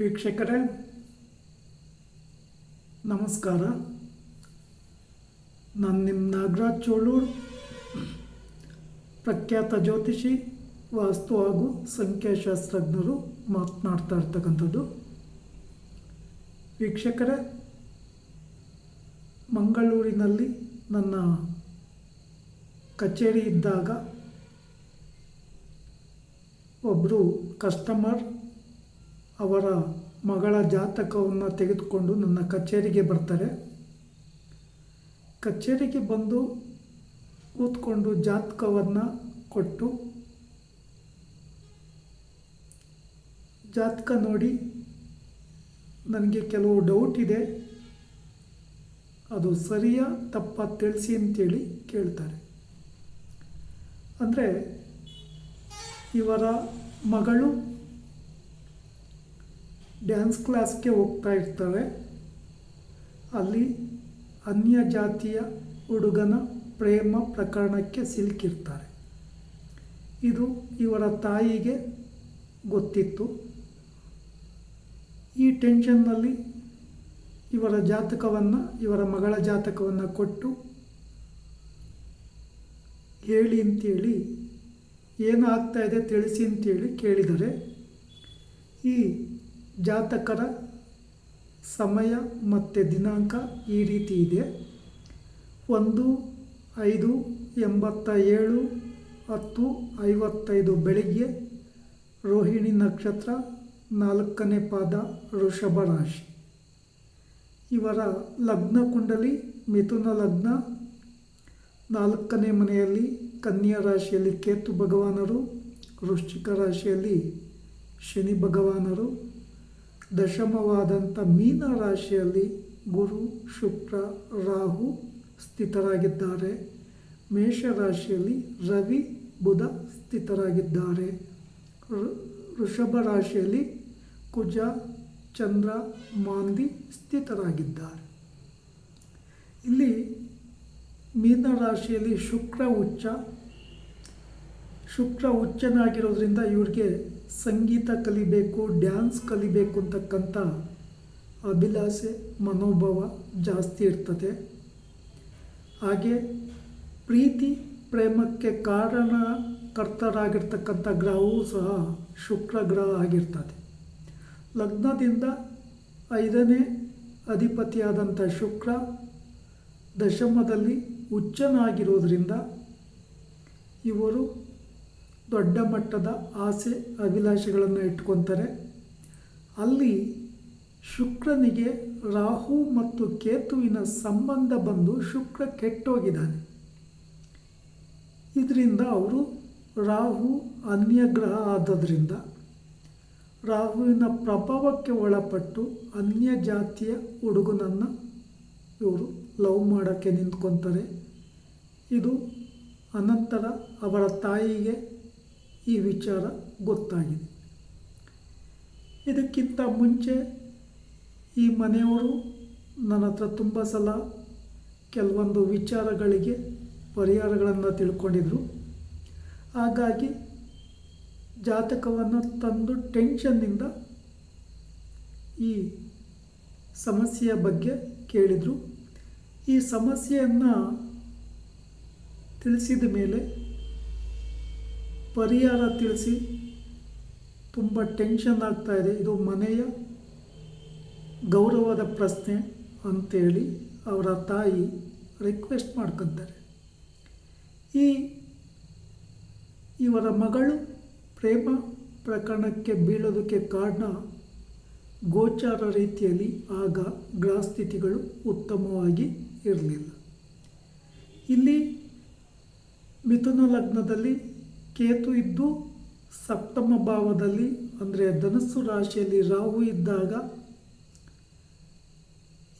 ವೀಕ್ಷಕರೇ, ನಮಸ್ಕಾರ. ನಾನು ನಿಮ್ಮ ನಾಗರಾಜ್ ಚೋಳೂರ್. ಪ್ರಖ್ಯಾತ ಜ್ಯೋತಿಷಿ, ವಾಸ್ತು ಹಾಗೂ ಸಂಖ್ಯಾಶಾಸ್ತ್ರಜ್ಞರು ಮಾತನಾಡ್ತಾ ಇರ್ತಕ್ಕಂಥದ್ದು. ವೀಕ್ಷಕರೇ, ಮಂಗಳೂರಿನಲ್ಲಿ ನನ್ನ ಕಚೇರಿ ಇದ್ದಾಗ ಒಬ್ಬರು ಕಸ್ಟಮರ್ ಅವರ ಮಗಳ ಜಾತಕವನ್ನು ತೆಗೆದುಕೊಂಡು ನನ್ನ ಕಚೇರಿಗೆ ಬರ್ತಾರೆ. ಕಚೇರಿಗೆ ಬಂದು ಕೂತ್ಕೊಂಡು ಜಾತಕವನ್ನು ಕೊಟ್ಟು ಜಾತಕ ನೋಡಿ ನನಗೆ ಕೆಲವು ಡೌಟ್ ಇದೆ. ಅದು ಸರಿಯಾ ತಪ್ಪ ತಿಳಿಸಿ ಅಂತೇಳಿ ಕೇಳ್ತಾರೆ. ಅಂದರೆ ಇವರ ಮಗಳು ಡ್ಯಾನ್ಸ್ ಕ್ಲಾಸ್ಗೆ ಹೋಗ್ತಾ ಇರ್ತವೆ. ಅಲ್ಲಿ ಅನ್ಯ ಜಾತಿಯ ಹುಡುಗನ ಪ್ರೇಮ ಪ್ರಕರಣಕ್ಕೆ ಸಿಲುಕಿರ್ತಾರೆ. ಇದು ಇವರ ತಾಯಿಗೆ ಗೊತ್ತಿತ್ತು. ಈ ಟೆನ್ಷನ್ನಲ್ಲಿ ಇವರ ಜಾತಕವನ್ನು, ಇವರ ಮಗಳ ಜಾತಕವನ್ನು ಕೊಟ್ಟು ಹೇಳಿ ಅಂತೇಳಿ, ಏನಾಗ್ತಾ ಇದೆ ತಿಳಿಸಿ ಅಂತೇಳಿ ಕೇಳಿದರೆ, ಈ ಜಾತಕರ ಸಮಯ ಮತ್ತು ದಿನಾಂಕ ಈ ರೀತಿ ಇದೆ. ಒಂದು, ಐದು ಎಂಬತ್ತ ಏಳು ಹತ್ತು, ಐವತ್ತೈದು ಬೆಳಿಗ್ಗೆ ರೋಹಿಣಿ ನಕ್ಷತ್ರ ನಾಲ್ಕನೇ ಪಾದ ವೃಷಭ ರಾಶಿ. ಇವರ ಲಗ್ನ ಕುಂಡಲಿ ಮಿಥುನ ಲಗ್ನ. ನಾಲ್ಕನೇ ಮನೆಯಲ್ಲಿ ಕನ್ಯಾ ರಾಶಿಯಲ್ಲಿ ಕೇತು ಭಗವಾನರು, ವೃಶ್ಚಿಕ ರಾಶಿಯಲ್ಲಿ ಶನಿ ಭಗವಾನರು ದಶಮವಾದಂಥ ಮೀನ ರಾಶಿಯಲ್ಲಿ ಗುರು, ಶುಕ್ರ, ರಾಹು ಸ್ಥಿತರಾಗಿದ್ದಾರೆ. ಮೇಷರಾಶಿಯಲ್ಲಿ ರವಿ, ಬುಧ ಸ್ಥಿತರಾಗಿದ್ದಾರೆ. ಋಷಭ ರಾಶಿಯಲ್ಲಿ ಕುಜ, ಚಂದ್ರ, ಮಾಂದಿ ಸ್ಥಿತರಾಗಿದ್ದಾರೆ. ಇಲ್ಲಿ ಮೀನ ರಾಶಿಯಲ್ಲಿ ಶುಕ್ರ, ಉಚ್ಚ. ಶುಕ್ರ, ಉಚ್ಚನಾಗಿರೋದ್ರಿಂದ ಇವ್ರಿಗೆ ಸಂಗೀತ ಕಲಿಬೇಕು, ಡ್ಯಾನ್ಸ್ ಕಲಿಬೇಕು ಅಂತಕ್ಕಂಥ ಅಭಿಲಾಷೆ, ಮನೋಭಾವ ಜಾಸ್ತಿ ಇರ್ತದೆ. ಹಾಗೆ ಪ್ರೀತಿ, ಪ್ರೇಮಕ್ಕೆ ಕಾರಣಕರ್ತರಾಗಿರ್ತಕ್ಕಂಥ ಗ್ರಹವೂ ಸಹ ಶುಕ್ರ ಗ್ರಹ ಆಗಿರ್ತದೆ. ಲಗ್ನದಿಂದ ಐದನೇ ಅಧಿಪತಿಯಾದಂಥ ಶುಕ್ರ ದಶಮದಲ್ಲಿ ಉಚ್ಚನಾಗಿರೋದ್ರಿಂದ ಇವರು ದೊಡ್ಡ ಮಟ್ಟದ ಆಸೆ ಅಭಿಲಾಷೆಗಳನ್ನು ಇಟ್ಕೊತಾರೆ. ಅಲ್ಲಿ ಶುಕ್ರನಿಗೆ ರಾಹು ಮತ್ತು ಕೇತುವಿನ ಸಂಬಂಧ ಬಂದು ಶುಕ್ರ ಕೆಟ್ಟೋಗಿದ್ದಾನೆ. ಇದರಿಂದ ಅವರು ರಾಹು ಅನ್ಯ ಗ್ರಹ ಆದದ್ರಿಂದ ರಾಹುವಿನ ಪ್ರಭಾವಕ್ಕೆ ಒಳಪಟ್ಟು ಅನ್ಯ ಜಾತಿಯ ಹುಡುಗನನ್ನು ಇವರು ಲವ್ ಮಾಡೋಕ್ಕೆ ನಿಂತ್ಕೊತಾರೆ. ಇದು ಅನಂತರ ಅವರ ತಾಯಿಗೆ ಈ ವಿಚಾರ ಗೊತ್ತಾಗಿದೆ. ಇದಕ್ಕಿಂತ ಮುಂಚೆ ಈ ಮನೆಯವರು ನನ್ನ ಹತ್ರ ತುಂಬ ಸಲ ಕೆಲವೊಂದು ವಿಚಾರಗಳಿಗೆ ಪರಿಹಾರಗಳನ್ನು ತಿಳ್ಕೊಂಡಿದ್ರು. ಹಾಗಾಗಿ ಜಾತಕವನ್ನು ತಂದು ಟೆನ್ಷನ್ನಿಂದ ಈ ಸಮಸ್ಯೆಯ ಬಗ್ಗೆ ಕೇಳಿದರು. ಈ ಸಮಸ್ಯೆಯನ್ನು ತಿಳಿಸಿದ ಮೇಲೆ ಪರಿಹಾರ ತಿಳಿಸಿ ತುಂಬ ಟೆನ್ಷನ್ ಆಗ್ತಾ ಇದೆ. ಇದು ಮನೆಯ ಗೌರವದ ಪ್ರಶ್ನೆ ಅಂತೇಳಿ ಅವರ ತಾಯಿ ರಿಕ್ವೆಸ್ಟ್ ಮಾಡ್ಕೊತಾರೆ. ಈ ಇವರ ಮಗಳು ಪ್ರೇಮ ಪ್ರಕರಣಕ್ಕೆ ಬೀಳೋದಕ್ಕೆ ಕಾರಣ ಗೋಚಾರ ರೀತಿಯಲ್ಲಿ ಆಗ ಗ್ರಹಸ್ಥಿತಿಗಳು ಉತ್ತಮವಾಗಿ ಇರಲಿಲ್ಲ. ಇಲ್ಲಿ ಮಿಥುನ ಲಗ್ನದಲ್ಲಿ ಕೇತು ಇದ್ದು ಸಪ್ತಮ ಭಾವದಲ್ಲಿ, ಅಂದರೆ ಧನಸ್ಸು ರಾಶಿಯಲ್ಲಿ ರಾಹು ಇದ್ದಾಗ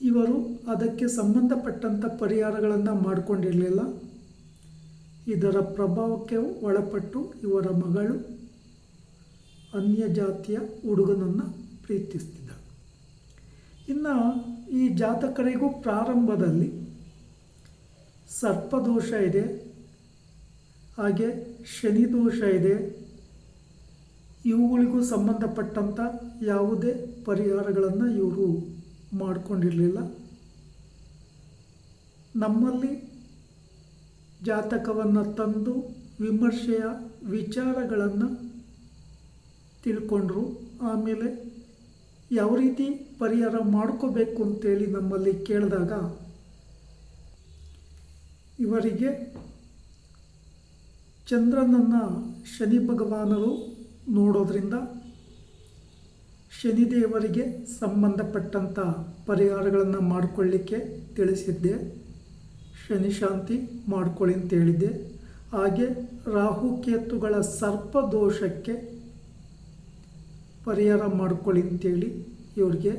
ಇವರು ಅದಕ್ಕೆ ಸಂಬಂಧಪಟ್ಟಂಥ ಪರಿಹಾರಗಳನ್ನು ಮಾಡಿಕೊಂಡಿರಲಿಲ್ಲ. ಇದರ ಪ್ರಭಾವಕ್ಕೆ ಒಳಪಟ್ಟು ಇವರ ಮಗಳು ಅನ್ಯ ಜಾತಿಯ ಹುಡುಗನನ್ನು ಪ್ರೀತಿಸ್ತಿದ್ದ. ಇನ್ನು ಈ ಜಾತಕರಿಗೂ ಪ್ರಾರಂಭದಲ್ಲಿ ಸರ್ಪದೋಷ ಇದೆ ಹಾಗೆ ಶನಿ ದೋಷ ಇದೆ ಇವುಗಳಿಗೂ ಸಂಬಂಧಪಟ್ಟಂಥ ಯಾವುದೇ ಪರಿಹಾರಗಳನ್ನು ಇವರು ಮಾಡಿಕೊಂಡಿರಲಿಲ್ಲ. ನಮ್ಮಲ್ಲಿ ಜಾತಕವನ್ನು ತಂದು ವಿಮರ್ಶೆಯ ವಿಚಾರಗಳನ್ನು ತಿಳ್ಕೊಂಡ್ರು. ಆಮೇಲೆ ಯಾವ ರೀತಿ ಪರಿಹಾರ ಮಾಡ್ಕೋಬೇಕು ಅಂತೇಳಿ ನಮ್ಮಲ್ಲಿ ಕೇಳಿದಾಗ ಇವರಿಗೆ ಚಂದ್ರನನ್ನು ಶನಿ ಭಗವಾನರು ನೋಡೋದ್ರಿಂದ ಶನಿದೇವರಿಗೆ ಸಂಬಂಧಪಟ್ಟಂಥ ಪರಿಹಾರಗಳನ್ನು ಮಾಡಿಕೊಳ್ಳಿಕ್ಕೆ ತಿಳಿಸಿದ್ದೆ. ಶನಿ ಶಾಂತಿ ಮಾಡ್ಕೊಳ್ಳಿ ಅಂತ ಹೇಳಿದ್ದೆ. ಹಾಗೆ ರಾಹುಕೇತುಗಳ ಸರ್ಪದೋಷಕ್ಕೆ ಪರಿಹಾರ ಮಾಡ್ಕೊಳ್ಳಿ ಅಂತೇಳಿ ಇವ್ರಿಗೆ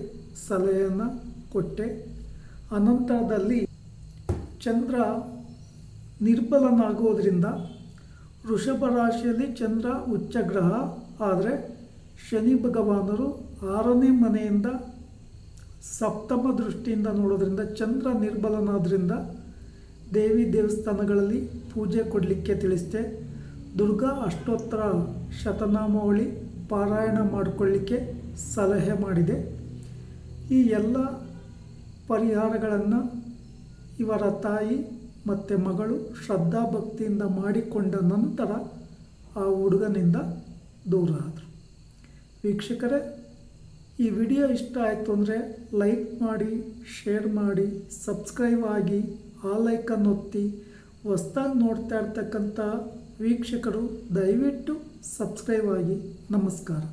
ಸಲಹೆಯನ್ನು ಕೊಟ್ಟೆ. ಅನಂತರದಲ್ಲಿ ಚಂದ್ರ ನಿರ್ಬಲನಾಗೋದ್ರಿಂದ ವೃಷಭ ರಾಶಿಯಲ್ಲಿ ಚಂದ್ರ ಉಚ್ಚ ಗ್ರಹ, ಆದರೆ ಶನಿ ಭಗವಾನರು ಆರನೇ ಮನೆಯಿಂದ ಸಪ್ತಮ ದೃಷ್ಟಿಯಿಂದ ನೋಡೋದ್ರಿಂದ, ಚಂದ್ರ ನಿರ್ಬಲನಾದ್ರಿಂದ ದೇವಿ ದೇವಸ್ಥಾನಗಳಲ್ಲಿ ಪೂಜೆ ಕೊಡಲಿಕ್ಕೆ ತಿಳಿಸಿದೆ. ದುರ್ಗಾ ಅಷ್ಟೋತ್ತರ ಶತನಾಮಾವಳಿ ಪಾರಾಯಣ ಮಾಡಿಕೊಳ್ಳಿಕ್ಕೆ ಸಲಹೆ ಮಾಡಿದೆ. ಈ ಎಲ್ಲ ಪರಿಹಾರಗಳನ್ನು ಇವರ ತಾಯಿ ಮತ್ತು ಮಗಳು ಶ್ರದ್ಧಾಭಕ್ತಿಯಿಂದ ಮಾಡಿಕೊಂಡ ನಂತರ ಆ ಹುಡುಗನಿಂದ ದೂರ ಆದರು. ವೀಕ್ಷಕರೇ, ಈ ವಿಡಿಯೋ ಇಷ್ಟ ಆಯಿತು ಅಂದರೆ ಲೈಕ್ ಮಾಡಿ, ಶೇರ್ ಮಾಡಿ, ಸಬ್ಸ್ಕ್ರೈಬ್ ಆಗಿ ಆ ಲೈಕನ್ನು ಒತ್ತಿ. ಹೊಸ್ದಾಗಿ ನೋಡ್ತಾ ಇರ್ತಕ್ಕಂಥ ವೀಕ್ಷಕರು ದಯವಿಟ್ಟು ಸಬ್ಸ್ಕ್ರೈಬ್ ಆಗಿ. ನಮಸ್ಕಾರ.